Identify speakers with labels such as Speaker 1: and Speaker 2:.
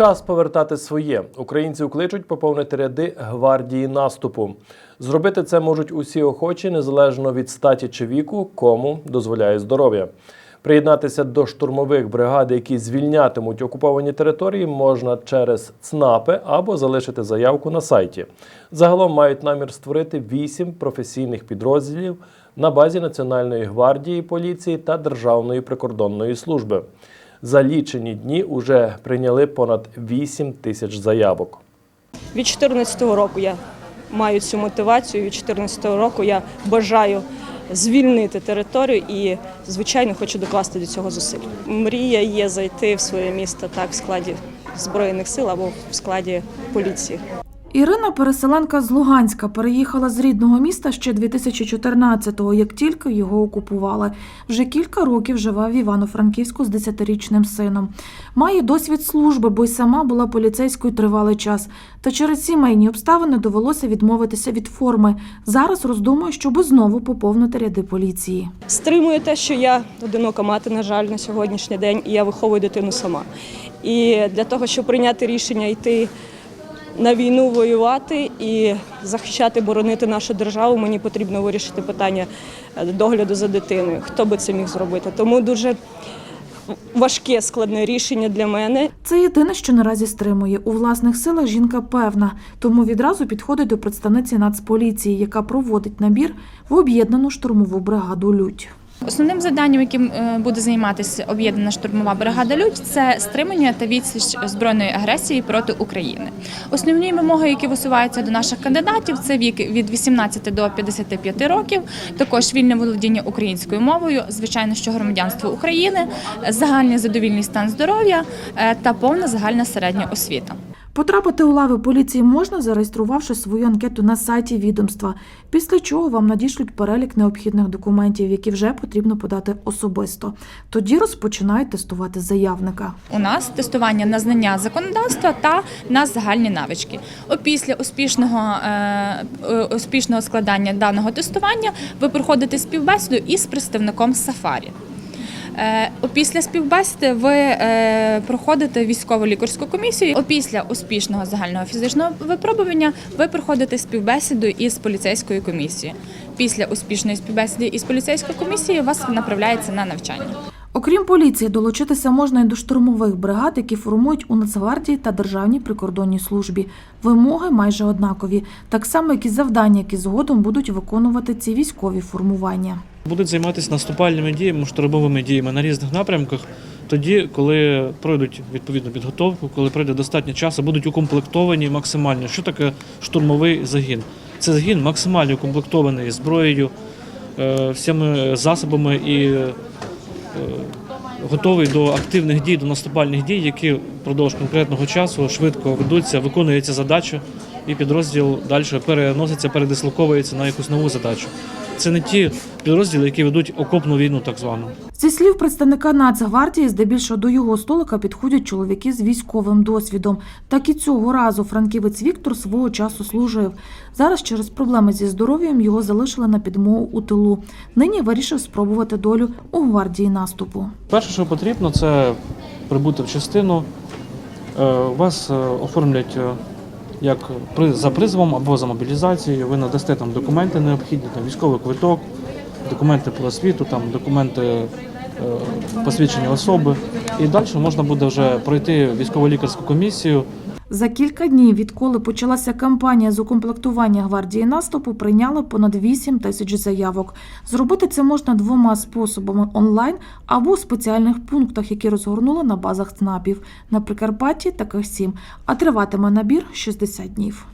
Speaker 1: Час повертати своє. Українців кличуть поповнити ряди гвардії наступу. Зробити це можуть усі охочі, незалежно від статі чи віку, кому дозволяє здоров'я. Приєднатися до штурмових бригад, які звільнятимуть окуповані території, можна через ЦНАПи або залишити заявку на сайті. Загалом мають намір створити вісім професійних підрозділів на базі Національної гвардії, поліції та Державної прикордонної служби. За лічені дні уже прийняли понад 8 тисяч заявок.
Speaker 2: Від 2014 року я маю цю мотивацію. Від 2014 року я бажаю звільнити територію і, звичайно, хочу докласти до цього зусиль. Мрія є зайти в своє місто так в складі збройних сил або в складі поліції.
Speaker 3: Ірина, переселенка з Луганська, переїхала з рідного міста ще 2014-го, як тільки його окупували. Вже кілька років живе в Івано-Франківську з 10-річним сином. Має досвід служби, бо й сама була поліцейською тривалий час. Та через сімейні обставини довелося відмовитися від форми. Зараз роздумує, щоб знову поповнити ряди поліції.
Speaker 2: Стримує те, що я одинока мати, на жаль, на сьогоднішній день, і я виховую дитину сама. І для того, щоб прийняти рішення йти на війну воювати і захищати, боронити нашу державу, мені потрібно вирішити питання е, догляду за дитиною. Хто би це міг зробити? Тому дуже важке складне рішення для мене.
Speaker 3: Це єдине, що наразі стримує. У власних силах жінка певна, тому відразу підходить до представниці Нацполіції, яка проводить набір в об'єднану штурмову бригаду Людь.
Speaker 4: Основним завданням, яким е, буде займатися об'єднана штурмова бригада Людь, це стримання та відсіч збройної агресії проти України. Основні вимоги, які висуваються до наших кандидатів, це вік від 18 до 55 років, також вільне володіння українською мовою, звичайно, що громадянство України, загальний задовільний стан здоров'я е, та повна загальна середня освіта.
Speaker 3: Потрапити у лави поліції можна, зареєструвавши свою анкету на сайті відомства, після чого вам надішлють перелік необхідних документів, які вже потрібно подати особисто. Тоді розпочинають тестувати заявника.
Speaker 4: У нас тестування на знання законодавства та на загальні навички. Опісля успішного, е, е, успішного складання даного тестування ви проходите співбесіду із представником Сафарі. Е, Опісля співбесіди ви е, проходите військово лікарську комісію. Опісля успішного загального фізичного випробування ви проходите співбесіду із поліцейською комісією. Після успішної співбесіди із поліцейською комісією вас направляється на навчання.
Speaker 3: Окрім поліції, долучитися можна і до штурмових бригад, які формують у Нацгвардії та Державній прикордонній службі. Вимоги майже однакові, так само як і завдання, які згодом будуть виконувати ці військові формування.
Speaker 5: Будуть займатися наступальними діями, штурмовими діями на різних напрямках. Тоді, коли пройдуть відповідну підготовку, коли пройде достатньо часу, будуть укомплектовані максимально. Що таке штурмовий загін? Це загін максимально укомплектований зброєю, е, всіми засобами і готовий до активних дій, до наступальних дій, які впродовж конкретного часу швидко ведуться, виконується задача, і підрозділ далі переноситься, передислоковується на якусь нову задачу. Це не ті підрозділи, які ведуть окопну війну, так звану.
Speaker 3: Зі слів представника Нацгвардії, здебільшого до його столика підходять чоловіки з військовим досвідом. Так і цього разу франківець Віктор свого часу служив. Зараз через проблеми зі здоров'ям його залишили на підмогу у тилу. Нині вирішив спробувати долю у гвардії наступу.
Speaker 5: Перше, що потрібно, це прибути в частину. Е, Вас е, оформлять е, як при- за призовом або за мобілізацією. Ви надасте там документи необхідні, там військовий квиток, документи про освіту, там документи Посвідчені посвідчення особи. І далі можна буде вже пройти військово-лікарську комісію.
Speaker 3: За кілька днів, відколи почалася кампанія з укомплектування гвардії наступу, прийняли понад 8 тисяч заявок. Зробити це можна двома способами онлайн або у спеціальних пунктах, які розгорнули на базах ЦНАПів. На Прикарпатті таких сім, а триватиме набір 60 днів.